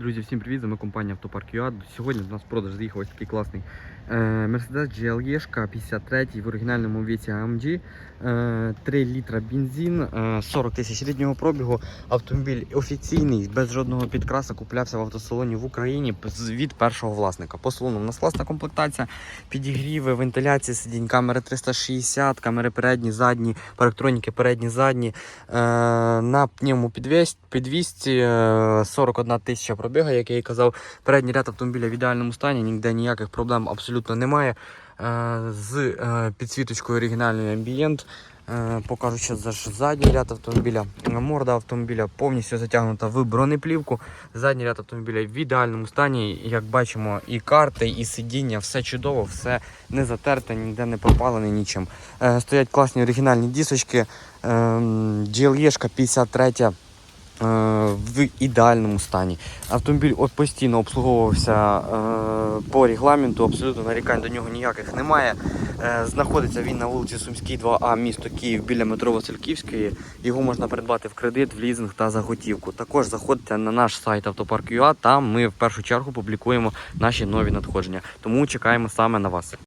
Друзі, всім привіт! З вами компанія Автопарк ЮА. Сьогодні до нас в продаж заїхав ось такий класний е, Mercedes GLE 53 в оригінальному віці AMG. Е, 3 літра бензин, е, 40 тисяч ріднього пробігу. Автомобіль офіційний, без жодного підкраса, куплявся в автосалоні в Україні від першого власника. По салону у нас класна комплектація, підігріви, вентиляція сидінь, камери 360, камери передні, задні, парктроніки передні, задні. Е, на е, 41 тисяча пробіга, як я і казав. Передній ряд автомобіля в ідеальному стані, ніде ніяких проблем абсолютно немає. Е, з е, підсвіточкою оригінальний амбієнт. Е, Покажу ще задній ряд автомобіля. Морда автомобіля повністю затягнута в бронеплівку. Задній ряд автомобіля в ідеальному стані. Як бачимо, і карти, і сидіння, все чудово, все не затерте, ніде не пропалене нічим. Стоять класні оригінальні дісочки. GLE 53 е, в ідеальному стані. Автомобіль от постійно обслуговувався е, по регламенту, абсолютно нарікань до нього ніяких немає. Е, знаходиться він на вулиці Сумській, 2А, місто Київ, біля метро Васильківської. Його можна придбати в кредит, в лізинг та за готівку. Також заходьте на наш сайт автопарк.ua, там ми в першу чергу публікуємо наші нові надходження. Тому чекаємо саме на вас.